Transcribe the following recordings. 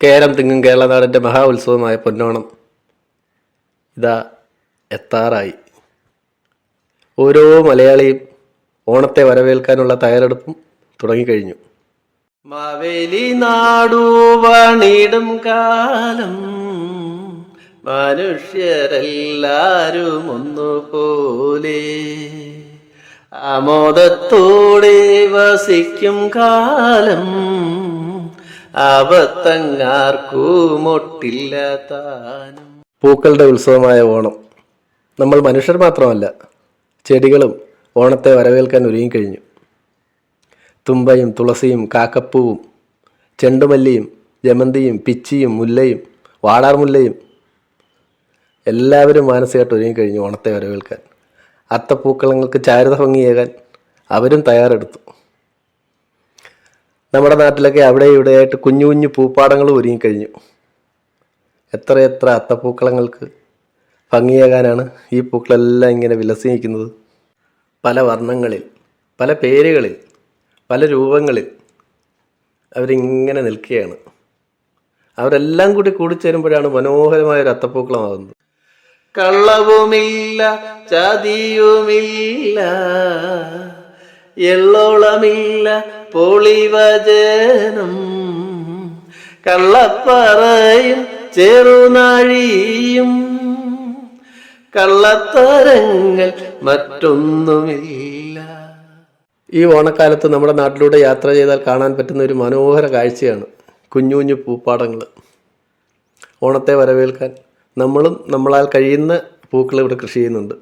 കേരം തിങ്ങും കേരളനാടിന്റെ മഹാ ഉത്സവമായ പൊന്നോണം ഇതാ എത്താറായി. ഓരോ മലയാളിയും ഓണത്തെ വരവേൽക്കാനുള്ള തയ്യാറെടുപ്പും തുടങ്ങിക്കഴിഞ്ഞു. മാവേലി നാടു വണിടും കാലം മനുഷ്യരെല്ലാരും ഒന്നുപോലെ. ആമോദത്തോടെ വസിക്കും കാലം പൂക്കളുടെ ഉത്സവമായ ഓണം. നമ്മൾ മനുഷ്യർ മാത്രമല്ല ചെടികളും ഓണത്തെ വരവേൽക്കാൻ ഒരുങ്ങിക്കഴിഞ്ഞു തുമ്പയും തുളസിയും കാക്കപ്പൂവും ചെണ്ടുമല്ലിയും ജമന്തിയും പിച്ചിയും മുല്ലയും വാടാർമുല്ലയും എല്ലാവരും മാനസികമായിട്ട് ഒരുങ്ങിക്കഴിഞ്ഞു ഓണത്തെ വരവേൽക്കാൻ. അത്തപ്പൂക്കളങ്ങൾക്ക് ചാരുത ഭംഗിയേകാൻ അവരും തയ്യാറെടുത്തു. നമ്മുടെ നാട്ടിലൊക്കെ അവിടെ ഇവിടെയായിട്ട് കുഞ്ഞു കുഞ്ഞു പൂപ്പാടങ്ങൾ ഒരുങ്ങിക്കഴിഞ്ഞു എത്ര എത്ര അത്തപ്പൂക്കളങ്ങൾക്ക് ഭംഗിയാകാനാണ് ഈ പൂക്കളെല്ലാം ഇങ്ങനെ വിലസി നിൽക്കുന്നത് പല വർണങ്ങളിൽ പല പേരുകളിൽ പല രൂപങ്ങളിൽ അവരിങ്ങനെ നിൽക്കുകയാണ്. അവരെല്ലാം കൂടി കൂടിച്ചേരുമ്പോഴാണ് മനോഹരമായ ഒരു അത്തപ്പൂക്കളമാകുന്നത്. കള്ളവുമില്ല ചതിയുമില്ല. എള്ളോളമില്ല പൊളിവചനം. കള്ളപ്പറയും ചെറുനാഴിയും കള്ളത്തരങ്ങൾ മറ്റൊന്നുമില്ല. ഈ ഓണക്കാലത്ത് നമ്മുടെ നാട്ടിലൂടെ യാത്ര ചെയ്താൽ കാണാൻ പറ്റുന്ന ഒരു മനോഹര കാഴ്ചയാണ് കുഞ്ഞു കുഞ്ഞു പൂപ്പാടങ്ങൾ ഓണത്തെ വരവേൽക്കാൻ നമ്മളും നമ്മളാൽ കഴിയുന്ന പൂക്കൾ ഇവിടെ കൃഷി ചെയ്യുന്നുണ്ട്.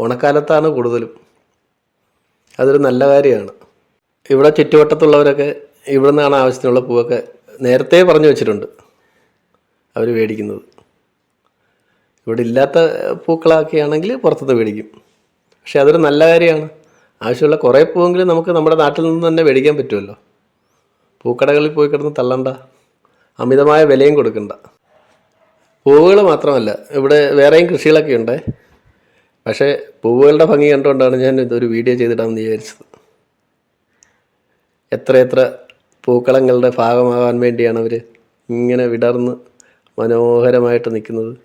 ഓണക്കാലത്താണ് കൂടുതലും. അതൊരു നല്ല കാര്യമാണ്. ഇവിടെ ചുറ്റുവട്ടത്തുള്ളവരൊക്കെ ഇവിടെ നിന്നാണ് ആവശ്യത്തിനുള്ള പൂവൊക്കെ നേരത്തെ പറഞ്ഞു വെച്ചിട്ടുണ്ട് അവർ മേടിക്കുന്നത്. ഇവിടെ ഇല്ലാത്ത പൂക്കളൊക്കെ പുറത്തുനിന്ന് മേടിക്കും. പക്ഷെ അതൊരു നല്ല കാര്യമാണ്. ആവശ്യമുള്ള കുറേ പൂവെങ്കിലും നമുക്ക് നമ്മുടെ നാട്ടിൽ നിന്ന് തന്നെ മേടിക്കാൻ പറ്റുമല്ലോ. പൂക്കടകളിൽ പോയി കിടന്ന് തള്ളണ്ട. അമിതമായ വിലയും കൊടുക്കണ്ട. പൂവുകൾ മാത്രമല്ല ഇവിടെ വേറെയും കൃഷികളൊക്കെ ഉണ്ട്. പക്ഷേ പൂവുകളുടെ ഭംഗി കണ്ടുകൊണ്ടാണ് ഞാൻ ഇതൊരു വീഡിയോ ചെയ്തിടാമെന്ന് വിചാരിച്ചത്. എത്ര എത്ര പൂക്കളങ്ങളുടെ ഭാഗമാകാൻ വേണ്ടിയാണ് അവർ ഇങ്ങനെ വിടർന്ന് മനോഹരമായിട്ട് നിൽക്കുന്നത്.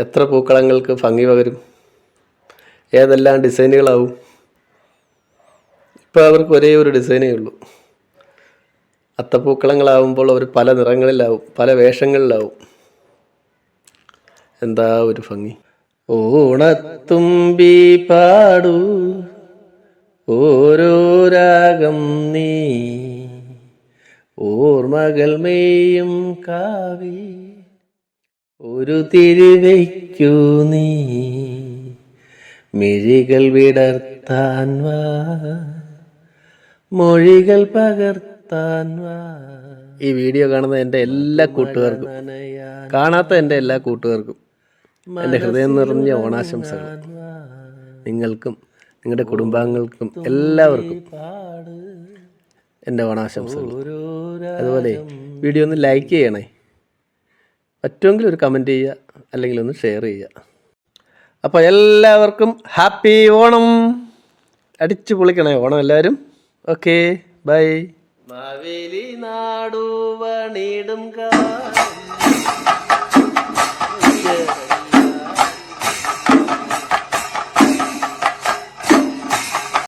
എത്ര പൂക്കളങ്ങൾക്ക് ഭംഗി പകരും. ഏതെല്ലാം ഡിസൈനുകളാവും. ഇപ്പോൾ അവർക്ക് ഒരേ ഒരു ഡിസൈനേ ഉള്ളൂ. അത്തപ്പൂക്കളങ്ങളാവുമ്പോൾ അവർ പല നിറങ്ങളിലാവും പല വേഷങ്ങളിലാവും. എന്താ ഒരു ഭംഗി. ഓണത്തുമ്പി പാടു. ഓരോ രാഗം നീ. ഓർമ്മകൾ മെയ്യും കാവി. ഒരു തിരുവയ്ക്കൂ നീ. മിഴികൾ വിടർത്താൻ വാ. മൊഴികൾ പകർത്താൻ വാ. ഈ വീഡിയോ കാണുന്ന എന്റെ എല്ലാ കൂട്ടുകാർക്കും. കാണാത്ത എന്റെ എല്ലാ കൂട്ടുകാർക്കും. എന്റെ ഹൃദയം നിറഞ്ഞ ഓണാശംസകൾ. നിങ്ങൾക്കും നിങ്ങളുടെ കുടുംബാംഗങ്ങൾക്കും എല്ലാവർക്കും എന്റെ ഓണാശംസകൾ. അതുപോലെ വീഡിയോ ഒന്ന് ലൈക്ക് ചെയ്യണേ. പറ്റുമെങ്കിൽ ഒരു കമന്റ് ചെയ്യുക അല്ലെങ്കിൽ ഒന്ന് ഷെയർ ചെയ്യുക. അപ്പോൾ എല്ലാവർക്കും ഹാപ്പി ഓണം. അടിച്ചു പൊളിക്കണേ ഓണം എല്ലാവരും. Okay bye. മാവേലി നാടു വണിടും കാലം